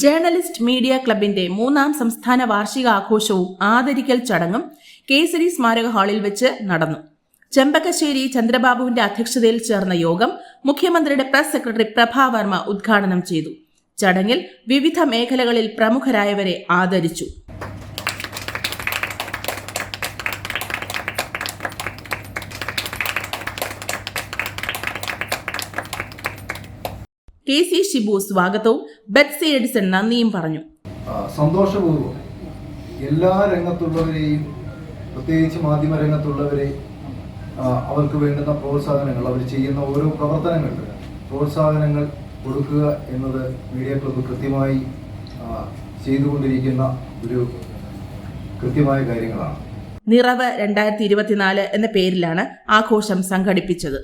Journalist media ക്ലബിന്റെ മൂന്നാം സംസ്ഥാന വാർഷിക ആഘോഷവും ആദരിക്കൽ ചടങ്ങും കേസരി സ്മാരക ഹാളിൽ വെച്ച് നടന്നു. ചെമ്പക്കശ്ശേരി ചന്ദ്രബാബുവിന്റെ അധ്യക്ഷതയിൽ ചേർന്ന യോഗം മുഖ്യമന്ത്രിയുടെ പ്രസ് സെക്രട്ടറി പ്രഭാ വർമ്മ ഉദ്ഘാടനം ചെയ്തു. ചടങ്ങിൽ വിവിധ മേഖലകളിൽ പ്രമുഖരായവരെ ആദരിച്ചു. കെ സി ഷിബു സ്വാഗതവും ബെറ്റ്സി എഡിസൺ നന്ദിയും പറഞ്ഞു. സന്തോഷപൂർവം. എല്ലാ രംഗത്തുള്ളവരെയും പ്രത്യേകിച്ച് മാധ്യമ രംഗത്തുള്ളവരെ അവർക്ക് വേണ്ടുന്ന പ്രോത്സാഹനങ്ങൾ അവർ ചെയ്യുന്ന ഓരോ പ്രവർത്തനങ്ങൾക്ക് പ്രോത്സാഹനങ്ങൾ കൊടുക്കുക എന്നത് മീഡിയ ക്ലബ്ബ് കൃത്യമായി ചെയ്തുകൊണ്ടിരിക്കുന്ന ഒരു കൃത്യമായ കാര്യങ്ങളാണ്. നിറവ് രണ്ടായിരത്തി ഇരുപത്തിനാല് എന്ന പേരിലാണ് ആഘോഷം സംഘടിപ്പിച്ചത്.